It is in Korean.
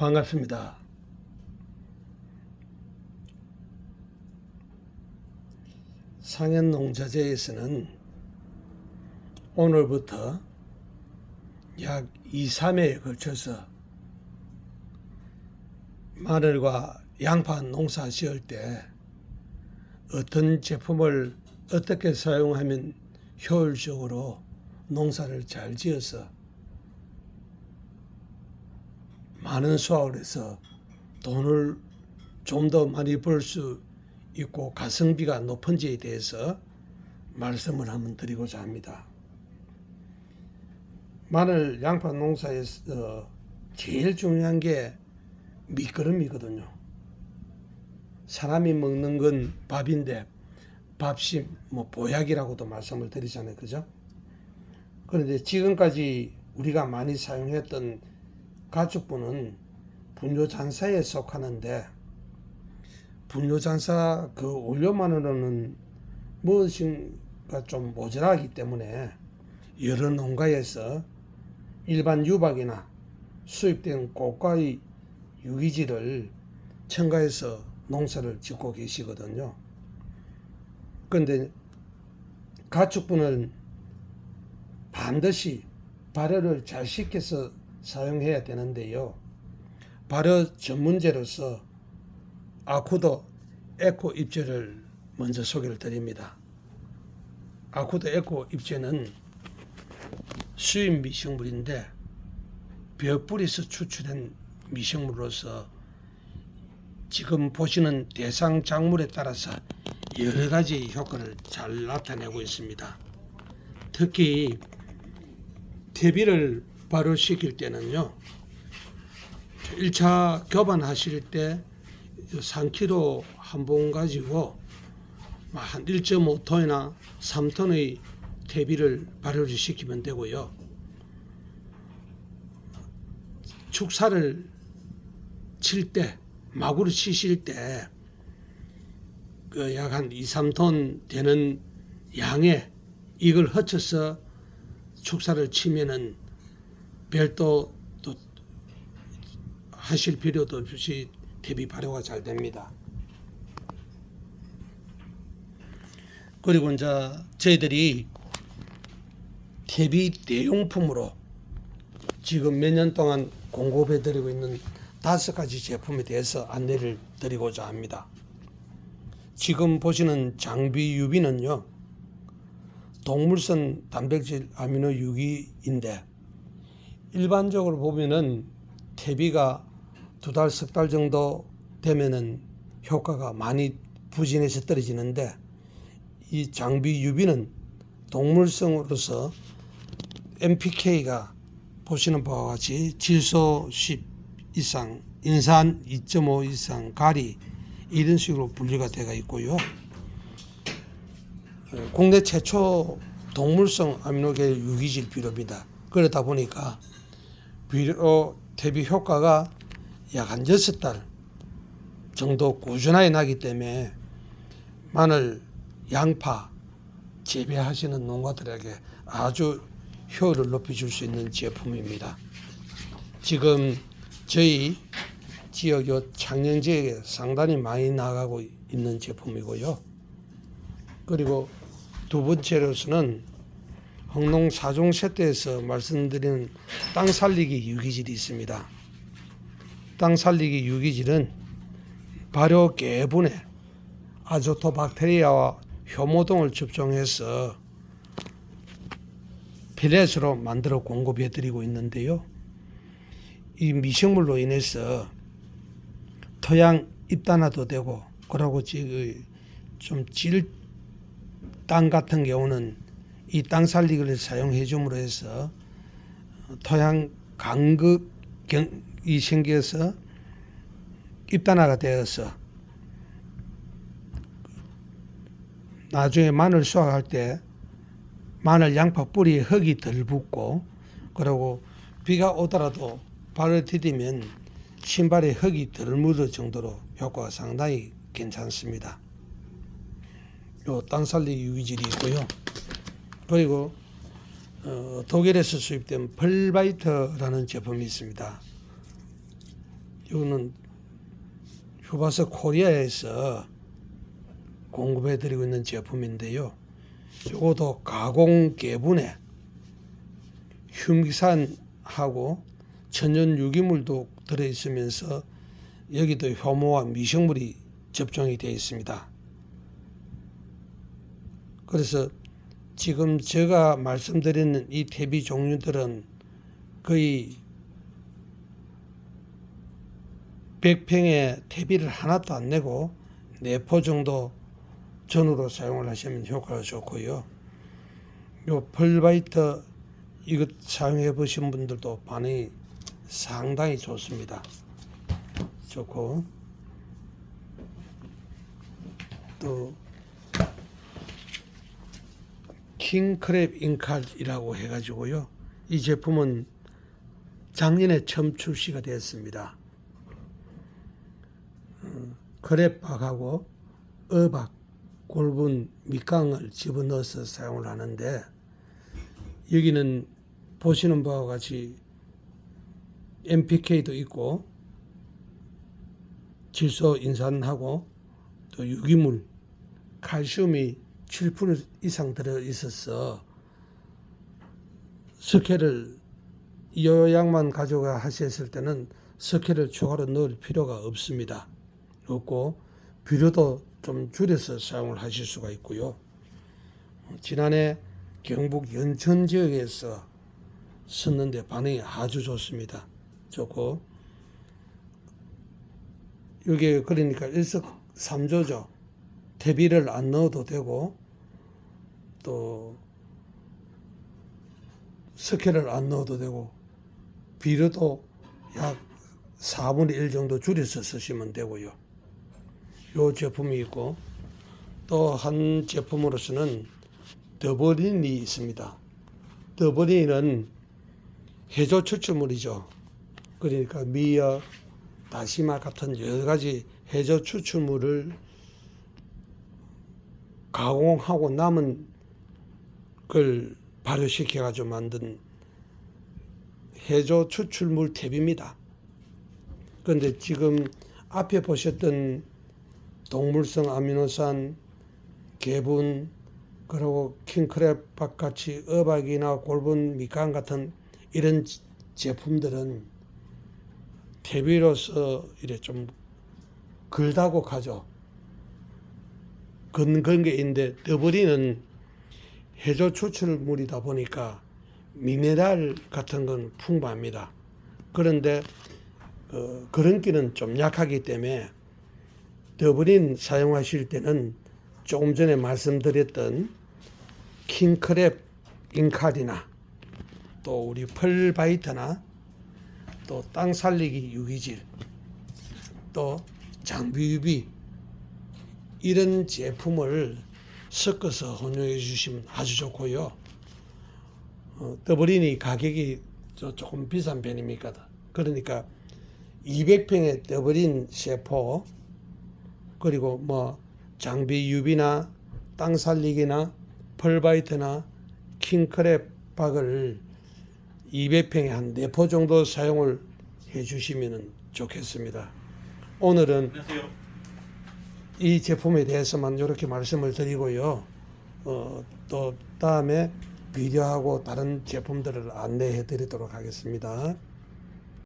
반갑습니다. 상현농자재에서는 오늘부터 약 2, 3회에 걸쳐서 마늘과 양파 농사 지을 때 어떤 제품을 어떻게 사용하면 효율적으로 농사를 잘 지어서 많은 수확을 해서 돈을 좀 더 많이 벌 수 있고 가성비가 높은지에 대해서 말씀을 한번 드리고자 합니다. 마늘 양파 농사에서 제일 중요한 게 밑거름이거든요. 사람이 먹는 건 밥인데 밥심 뭐 보약이라고도 말씀을 드리잖아요. 그죠? 그런데 지금까지 우리가 많이 사용했던 가축분은 분뇨잔사에 속하는데 분뇨잔사 그 원료만으로는 무엇인가 좀 모자라기 때문에 여러 농가에서 일반 유박이나 수입된 고가의 유기질을 첨가해서 농사를 짓고 계시거든요. 그런데 가축분은 반드시 발효를 잘 시켜서 사용해야 되는데요. 발효 전문제로서 아쿠도 에코 입제를 먼저 소개를 드립니다. 아쿠도 에코 입제는 수입 미생물인데 벼뿌리에서 추출된 미생물로서 지금 보시는 대상 작물에 따라서 여러 가지 효과를 잘 나타내고 있습니다. 특히 대비를 발효시킬 때는요. 1차 교반하실 때 3kg 한봉 가지고 한 1.5톤이나 3톤의 대비를 발효를 시키면 되고요. 축사를 칠 때, 마구를 치실 때, 그 약 한 2, 3톤 되는 양에 이걸 허쳐서 축사를 치면은 별도 또 하실 필요도 없이 대비 발효가 잘 됩니다. 그리고 이제 저희들이 대비 대용품으로 지금 몇 년 동안 공급해 드리고 있는 다섯 가지 제품에 대해서 안내를 드리고자 합니다. 지금 보시는 장비 유비는요. 동물성 단백질 아미노 유기인데 일반적으로 보면은 퇴비가 두 달, 석 달 정도 되면은 효과가 많이 부진해서 떨어지는데 이 장비 유비는 동물성으로서 NPK가 보시는 바와 같이 질소 10 이상, 인산 2.5 이상, 가리 이런 식으로 분류가 되어 있고요. 어, 국내 최초 동물성 아미노계 유기질 비료입니다. 그러다 보니까 비료 대비 효과가 약 한 여섯 달 정도 꾸준하게 나기 때문에 마늘, 양파 재배하시는 농가들에게 아주 효율을 높여줄 수 있는 제품입니다. 지금 저희 지역 요 창녕 지역에 상당히 많이 나가고 있는 제품이고요. 그리고 두 번째로서는 홍농 사종 세트에서 말씀드리는 땅 살리기 유기질이 있습니다. 땅 살리기 유기질은 발효 개분에 아조토박테리아와 효모동을 접종해서 펠렛으로 만들어 공급해 드리고 있는데요. 이 미생물로 인해서 토양 입단화도 되고 그러고 지금 좀 질 땅 같은 경우는 이 땅 살리기를 사용해 줌으로 해서 토양 간극이 생겨서 입단화가 되어서 나중에 마늘 수확할 때 마늘 양파 뿌리에 흙이 덜 붙고 그리고 비가 오더라도 발을 디디면 신발에 흙이 덜 묻을 정도로 효과가 상당히 괜찮습니다. 요 땅살리 유기질이 있고요. 그리고 어, 독일에서 수입된 펄바이터라는 제품이 있습니다. 이거는 휴바스 코리아에서 공급해 드리고 있는 제품인데요. 이것도 가공 개분에 휴미산하고 천연 유기물도 들어 있으면서 여기도 효모와 미생물이 접종이 되어 있습니다. 그래서 지금 제가 말씀드리는 이 퇴비 종류들은 거의 100평에 퇴비를 하나도 안 내고 4포 정도 전후로 사용을 하시면 효과가 좋고요. 요 펄바이트 이것 사용해 보신 분들도 반응이 상당히 좋습니다. 좋고 또 킹크랩 인칼이라고 해가지고요. 이 제품은 작년에 처음 출시가 되었습니다. 어, 크랩박하고 어박, 골분, 밑강을 집어넣어서 사용을 하는데 여기는 보시는 바와 같이 NPK도 있고 질소 인산하고 또 유기물 칼슘이 7% 이상 들어 있어서 석회를 이 요약만 가져가 하셨을 때는 석회를 추가로 넣을 필요가 없습니다. 없고 비료도 좀 줄여서 사용을 하실 수가 있고요. 지난해 경북 연천 지역에서 썼는데 반응이 아주 좋습니다. 좋고 이게 그러니까 일석 삼조죠. 퇴비를 안 넣어도 되고 또 석회를 안 넣어도 되고 비료도 약 4분의 1 정도 줄여서 쓰시면 되고요. 요 제품이 있고 또 한 제품으로서는 더버린이 있습니다. 더버린은 해조 추출물이죠. 그러니까 미역, 다시마 같은 여러 가지 해조 추출물을 가공하고 남은 걸 발효시켜 가지고 만든 해조 추출물 탭입니다. 그런데 지금 앞에 보셨던 동물성 아미노산, 개분, 그리고 킹크랩박 같이 어박이나 골분, 미간 같은 이런 지- 제품들은 퇴비로서 이래 좀 글다고 가죠. 근, 있는데 더버리는 해조 추출물이다 보니까 미네랄 같은 건 풍부합니다. 그런데 어, 그런 기는 좀 약하기 때문에 더블인 사용하실 때는 조금 전에 말씀드렸던 킹크랩 인칼이나 또 우리 펄바이트나 또 땅 살리기 유기질 또 장비유비 이런 제품을 섞어서 혼용해 주시면 아주 좋고요. 어, 더블인이 가격이 저 조금 비싼 편입니까? 그러니까 200평의 더블인 세포 그리고 뭐 장비 유비나 땅 살리기나 펄바이트나 킹크랩 박을 200평에 한 4포 정도 사용을 해 주시면 좋겠습니다. 오늘은 안녕하세요. 이 제품에 대해서만 이렇게 말씀을 드리고요. 어, 또 다음에 비교하고 다른 제품들을 안내해 드리도록 하겠습니다.